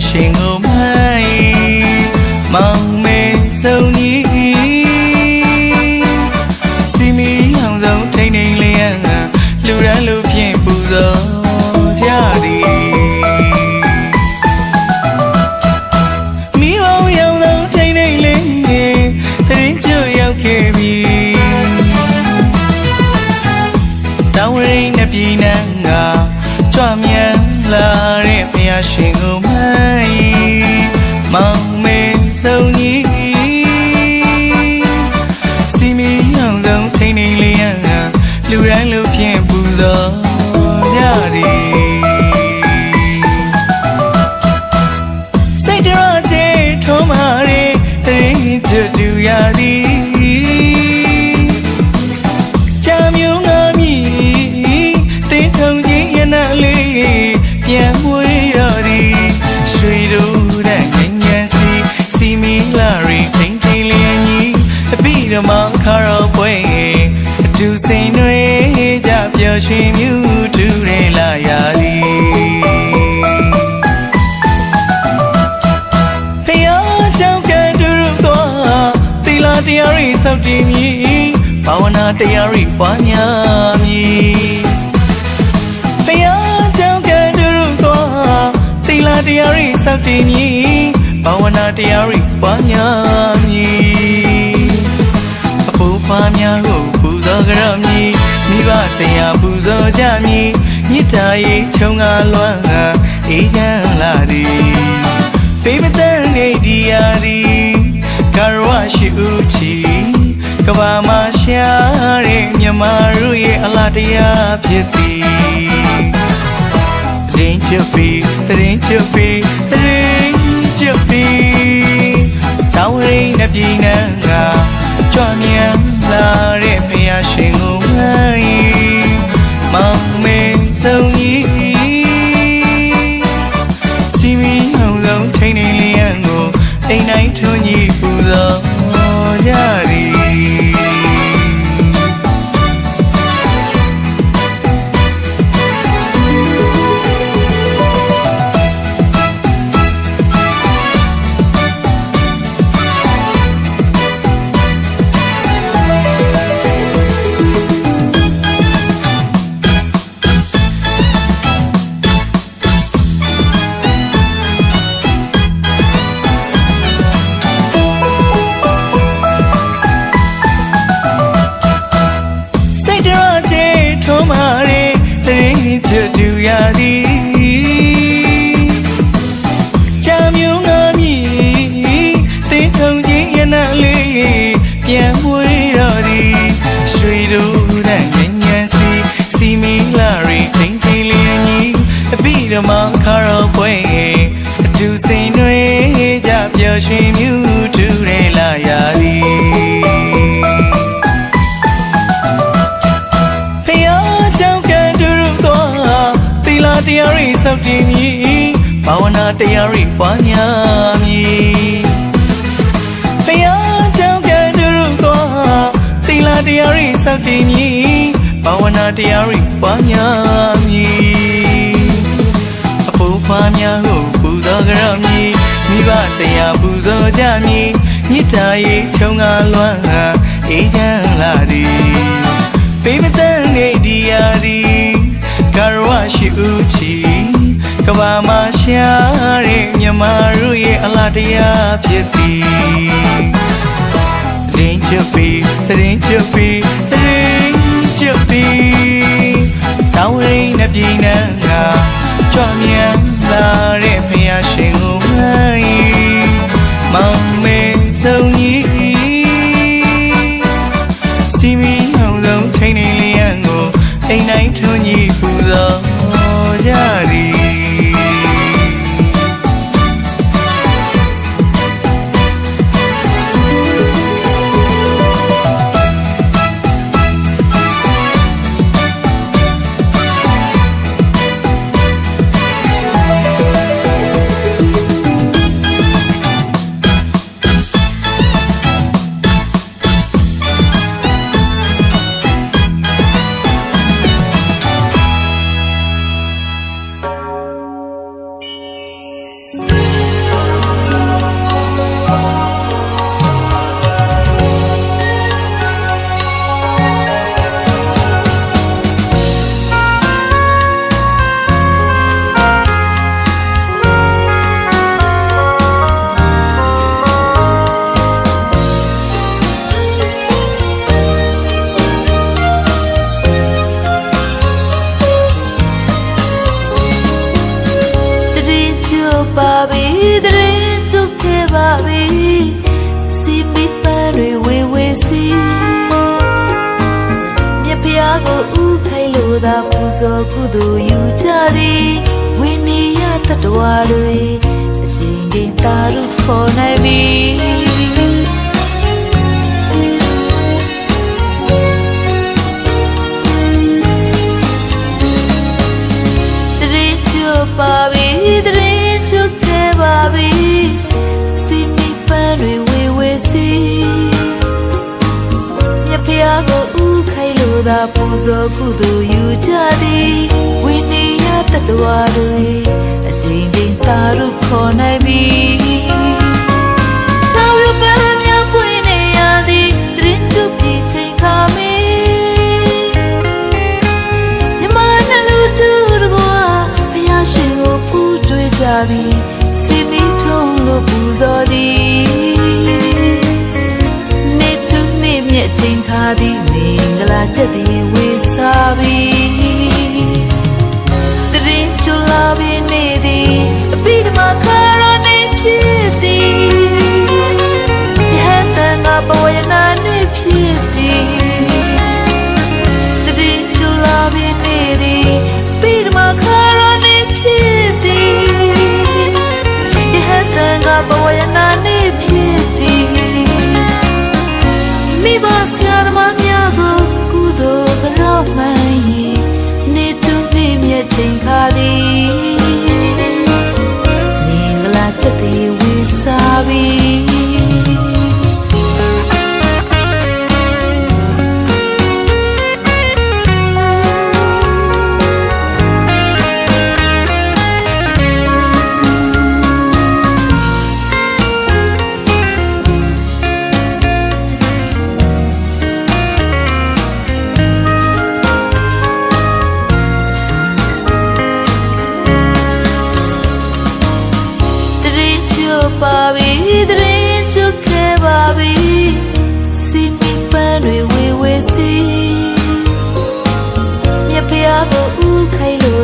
ကြွမြန်လာတဲ့ဖျားရှင်ကိုမိုင်း ပြန်မွေးတော့သည်ရွှေတို့တဲ့ငញ្ញန်စီစီမီလာရီထိန်ထိန်လျင်ကြီးအပိဓမ္မခါရောပွဲအတူစိန်တွေကြပျော်ရွှင်မြူတူတဲ့လာရသည်ဖယားကြောင့်ကဲတူရတော့သီလာတရားရိစောက်တည်မည်ဘာဝနာတရားရိပွားများမည် တရားရိစောက်တည်မည်ဘာဝနာတရားရိပွားများမည်အဖို့ဖွားများကိုပူဇော်ကြရမည်မိဘဆရာပူဇော်ကြမည်မြစ်တာရေးချုံငါလွမ်းအေးချမ်းလာသည်ပေမတန်နေဒီယာဒီကာရဝရှိဦးချီကဘာမရှာတဲ့မြမတို့ရဲ့အလားတရားဖြစ်သည်တရ င်ချပီတရင်ချပီတရင်ချပီတောင်းရင်းနဲ့ပြည်နန်းကကြွမြန်လာတဲ့ဖျားရှင်ကိုငိုင်းမောင်မေဆုံးကြီး တွေကြပျော်ရွှင်မြူတူတဲ့လာရသည်ဖယားကြောင့်ကံတူရတော့သီလာတရားရိစောက်တည်မည်ဘာဝနာတရားရိပွားများမည်ဖယားကြောင့်ကံတူရတော့သီလာတရားရိစောက်တည်မည်ဘာဝနာတရားရိပွားများမည်အဖို့ဖွားများကိုပူဇော် ကြရမည်မိဘဆရာပူဇော်ကြမည်မြစ်တာရေးချုံငါလွမ်းအေးချမ်းလာသည်ပေမတန်နေဒီယာဒီကာရဝရှိဦးချီကဘာမရှာတဲ့မြမတို့ရဲ့အလားတရားဖြစ်သည်တရင်ချပီတရင်ချပီတရင်ချပီတောင်းရင်းနဲ့ပြည်နန်းကကြွမြန် လာတဲ့ဖျားရှင်ကို ပါပြီတရင်ကျုပ်ခဲ့ပါပြီစီမီပန်းတွေဝေဝေစီမြက်ဖျားကိုဥခိုင်လို့သာပူဇော်ကုသိုလ်ယူကြသည်ဝိနည်းယတတဝါတွေအချိန်ချင်းတာရုခေါ်နိုင်ပြီ ပူဇော်ကုသိုလ်ယူကြသည်ဝိနည်းယတတဝါတွေအချိန်ချင်းသာရုခေါ်နိုင်ပြီချောင်းရပန်းများပွင့်နေရသည်တရင်ချွတ်ပြီးချိန်ခါမီမြမနဲ့လူတူတကွာဖယားရှင်ကိုဖူးတွေ့ကြပြီ ဂလာ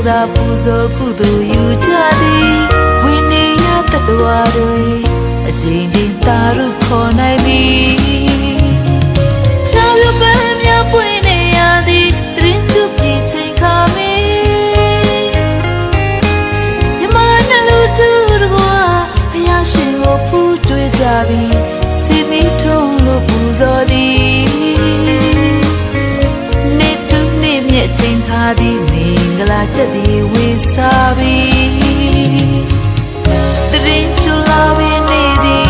သာပူဇော်ကုသိုလ်ယူကြသည်ဝိနည်းယတတဝါတွေအချိန်ချင်းသာရုခေါ်နိုင်ပြီချောင်းရပန်းများပွင့်နေရသည်တရင်ချွတ်ပြီးချိန်ခါမီမြမနဲ့လူတူတကွာဖယားရှင်ကိုဖူးတွေ့ကြပြီစီမီထုံးလို့ပူဇော်သည် င်္ဂလာချက်သည်ဝေစားပြီတရင်ချူလာဝင်းနေသည်